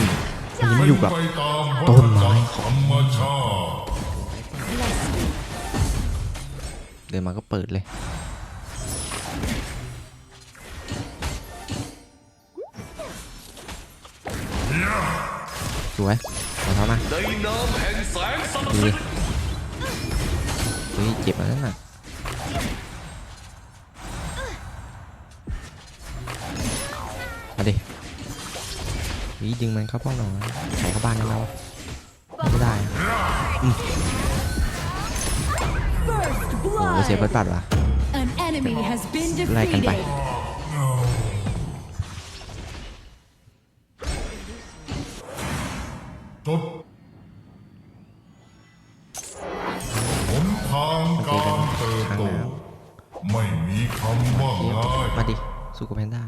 มวันนี้มาอยู่กับต้นไม้ธรรมชเดินมาก็เปิดเลยสวยมาเข้ามาในนามแห่งแสงสดูดิเฮ้ยเจ็บแล้วน่ะมาดิ วิดึงมันเข้าป้องหน่อยใส่เข้าบ้านได้แล้วไม่ได้อะอืมโอ้โหเสียเปิดปัดว่ะ An enemy has been ไล่กันไป defeated. จดหนทางการเติบโตไม่มีคำว่าง่ายมาดิสู้กับแพนด้า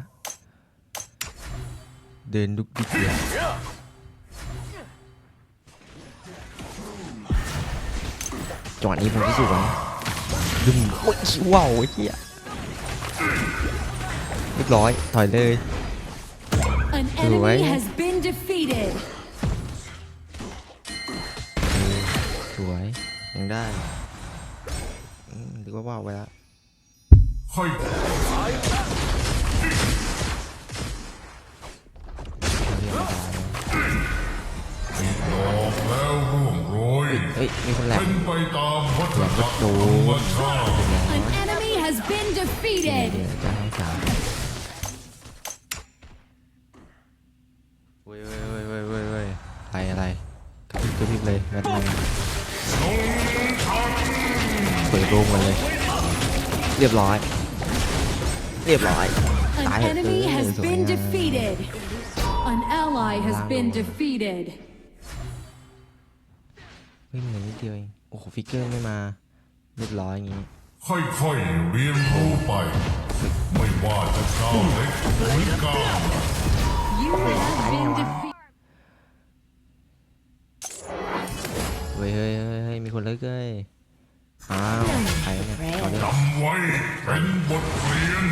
เดินดุกดิกเลยจังหวะนี้ผมที่สุดแล้วดึงโอ้ยว้าวไอ้เหี้ยเรียบร้อย ถอยเลย An Right. enemy has been defeated. เออสวย ยังได้อืมหรือว่าว้าวไปแล้ว ค่อยเรียบร้อยหลอกแล้วร่วงโรยเฮ้ย มีคนแหลกเป็นไปตามวัฏจักรธรรมชาติ An enemy has been เดี๋ยว defeated. จะให้สามเว้ยเว้ยเว้ยเว้ยเว้ยเว้ยอะไรอะไรกระพริบกระพริบเลยแบทแมนเปิดโรงมาเลย เรียบร้อย เรียบร้อย An ตายเถอะ enemy เออ has สวย been งาม defeated. An ally has been Wow. defeated. เฮ้ยเหมือนนิดเดียวเองโอ้โหฟิกเกอร์ไม่มาเรียบร้อยอย่างงี้ ค่อยๆเรียนรู้ไป ไม่ว่าจะก้าวเล็กหรือก้าวใหญ่ You have been defeated. เฮ้ยเฮ้ยเฮ้ยเฮ้ยมีคนเลิกเอ้ยอ้าวใครวะเนี่ยเขาเรียกจำไว้เป็นบทเรียน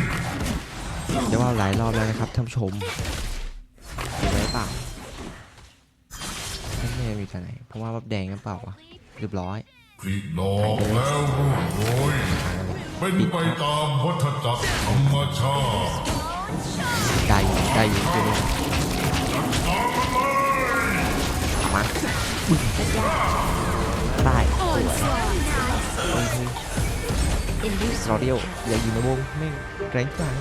จะว่าหลายรอบแล้วนะครับท่านผู้ชม เห็นไหมเปล่าไม่แน่มีที่ไหนเพราะว่าวับแดงกันเปล่าวะเรียบร้อยที่หลอกแล้วร่วงโรยเป็นไปตามวัฏจักรธรรมชาติได้อยู่ได้อยู่ตัวนี้มาอุ๊ยได้ Onslaught. รอเดียวอย่าอยู่ในวงแม่งแรงจัง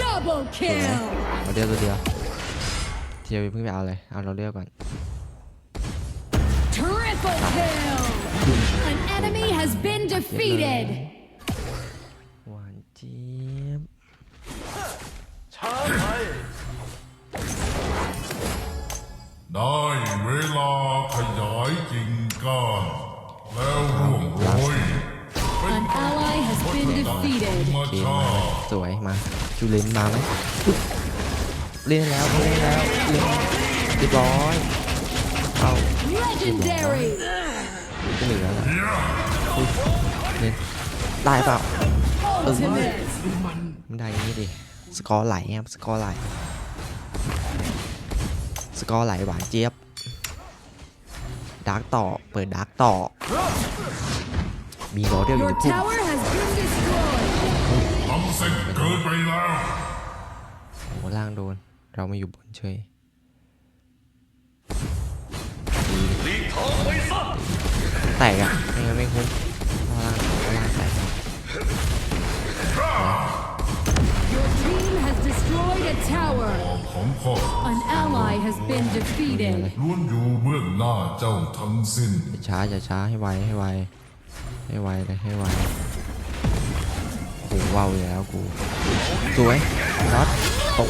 Double kill. รอเดียวตัวเดียว เทียวเพิ่งไปเอาเลยเอารอเดียวก่อน Triple kill. An enemy has been defeated. หวานเจี๊ยบช้าไปได้เวลาขยายกิ่งก้านแล้วร่วงโรย An ally has been ธร defeated. รมเกมชามาติสวยมาจูเลนมาไหมปึ๊บ เล่นแล้วเล่นแล้วเล่นเรียบร้อยเอา Legendary. ก็เหลือแล้วอุ๊ยเล่นได้เปล่า Ultimate. มันได้อย่างนี้ดิสกอร์ไหลครับสกอร์ไหลสกอร์ไหลหวานเจี๊ยบดาร์กต่อเปิดดาร์กต่อ มีรอเดียวอยู่ Your ในพุ่ม tower has been destroyed. ทำเสร็จเกินไปแล้วโอ้ล่างโดน เรามาอยู่บนเฉยหลีกทางไปซะแตกอะไม่งั้นไม่คุ้มเอาล่างเอาล่างแตก Your team has destroyed a tower. ของพ่อ An ally has been defeated. ล้วนอยู่เบื้องหน้าเจ้าทั้งสิ้นอย่าช้าอย่าช้าให้ไวให้ไวให้ไวเลยให้ไวโอ้โหว้าวอยู่แล้วกูสวยน็อตตก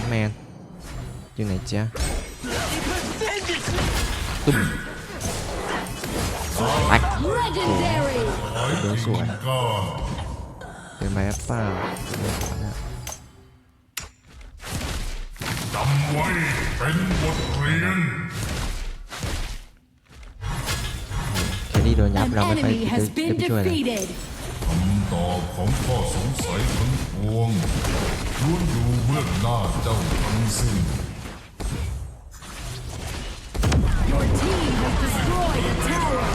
แบทแมนอยู่ไหนจ๊ะตุ้มแตก Legendary. โดนสวย ก้าน เป็นไหมครับเปล่าเดี๋ยวก่อนนะ จำไว้เป็นบทเรียน แคดดี้โดนยับ An เ ราไม่ค่อย enemy จะ has จะ been ไปช่วยเลย defeated. ำตอบของข้อสงสัยทั้งปวงล้วนอยู่เบื้องหน้าเจ้าทั้งสิ้น Your team has destroyed a tower.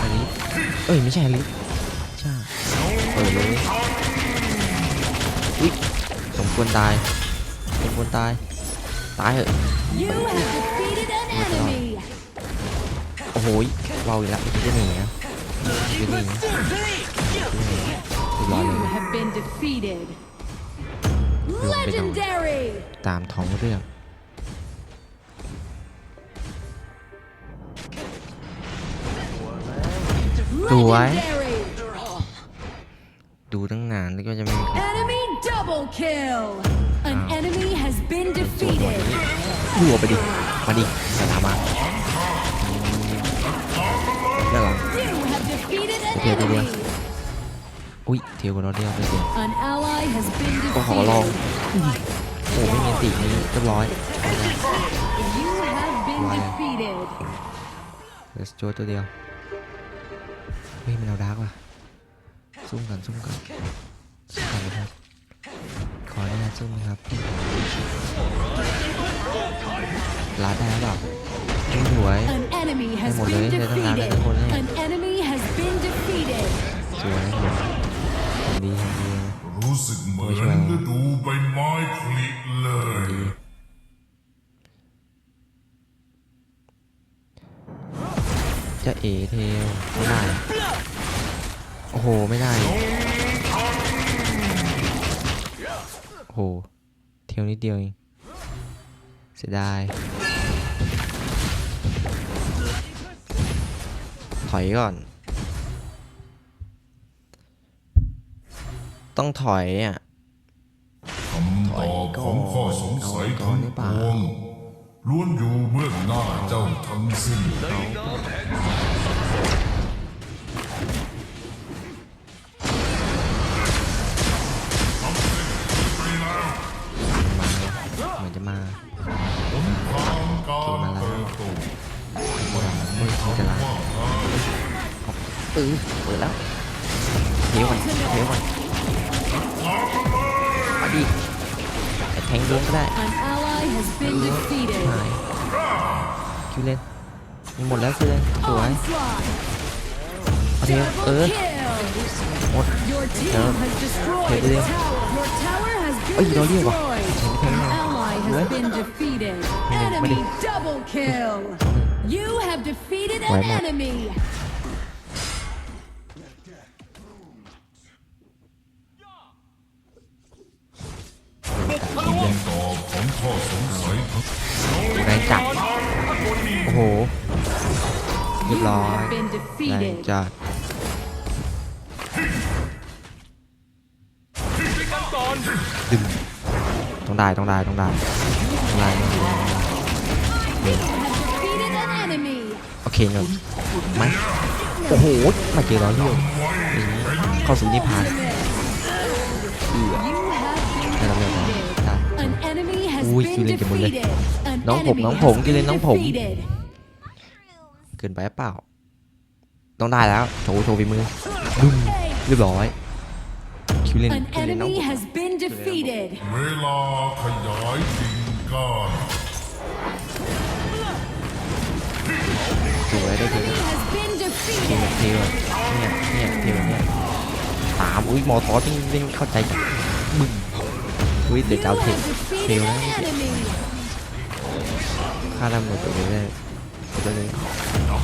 อลิสเอ้ยไม่ใช่อลิสใช่เปิดเลยอุ๊ยสมควรตายสมควรตาย ตายเหอะ You have defeated an enemy. โอ้โหยเราอีกแล้วจะหนีนะ จะหนีนะเรียบร้อยเล You ย have been defeated. Legendary. ตามท้องเรื่อง Legendary. ดูตั้งนานแล้วก็จะไม่มีใคร Enemy double kill. An enemy has been defeated. ดูออกไปดิ มาดิอย่าตามมา defeated an Okay, okay, enemy. อุ้ยเทียวกับเราเดียวไปเดียว An ally has been ก็ขอลอง defeated. โอ้ไม่มีอันตินี้เรียบร้อยเอาเลย You have been Right. defeated. เดี๋ยวโจตัวเดียวเฮ้ยมันเอาดาร์กว่ะซุ่มกันซุ่มกันซุ่มกันเลยครับขออนุญาตซุ่มนะครับลาดได้หรือเปล่าไม่สวย An enemy has một been lưới, để thằng nào để defeated. một lưới. An enemy has been defeated. สวยสวยทำดีทำดีรู้สึกเหมือนฤดูใบไม้ผลิเลยจะเอเทลไม่ได้ โอ้โห ไม่ได้ โอ้โห เทลนิดเดียวเองเสียดาย ถอยก่อน ต้องถอยอะ คำตอบของข้อสงสัยทั้งปวงล้วนอยู่เบื้องหน้าเจ้าทั้งสิ้นเหมือนจะมาหนทางการเติบโตเฮ้ยมันจะลาเออเปิดแล้วเดี๋ยวก่อนเดี๋ยวก่อน แต่แทงดวงก็ได้ An ally has been defeated. หายคิวเล่นมีหมดแล้วคิวเล่นสวย Onslaught. เอาเทลเออ Double kill. หมด Your team Đó. has destroyed Thế a đi. tower. Your tower has Ôi, been gì đó liêu à? destroyed. Thế An nào? ally has Đấy. been defeated. Mày đi, mày đi. Enemy double kill. You have defeated Quái an một. enemy. จัดดึงต้องได้ต้องได้ต้องได้ต้องได้ต้องได้เดี๋ยว Defeated an enemy. โอเคเงินไหมโอ้โหมาเจอเราเรียวอย่างนี้เข้าสู่นิพพานเอือ You have ได้เราเรียวนะได้ An enemy has Ui, been chưa lên kìa một lên. defeated. An Nóng phủng, enemy nóng has phủng, chưa been lên nóng phủng. defeated. เกินไปเปล่า ต้องได้แล้วโชว์โชว์ฝีมือบึ้มเรียบร้อยคิวเล่น An คิวเล่นน้อง enemy has been defeated. เวลาขยายกิ่งก้านสวยได้เท Enemy has been เท defeated. เทเนี่ยเนี่ยเทเนี่ยตามอุ้ยมอทอสนี่เล่นเข้าใจจังบึ้มอุ้ย You เดี๋ยวจะเอาเท have เท defeated แล้ว an enemy. ค่าดำหมดตัวเลยตัว เดี๋ยว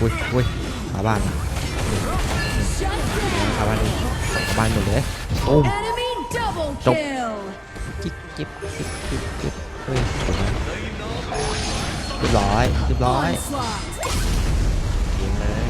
อุ้ยอุ้ยขาบ้านขาบ้านเลยขาบ้านหมดเลยโอ้มจบจิ๊บจิ๊บจิ๊บจิบจิบเฮ้ยจบแล้วเรียบร้อยเรียบร้อยยิงเลย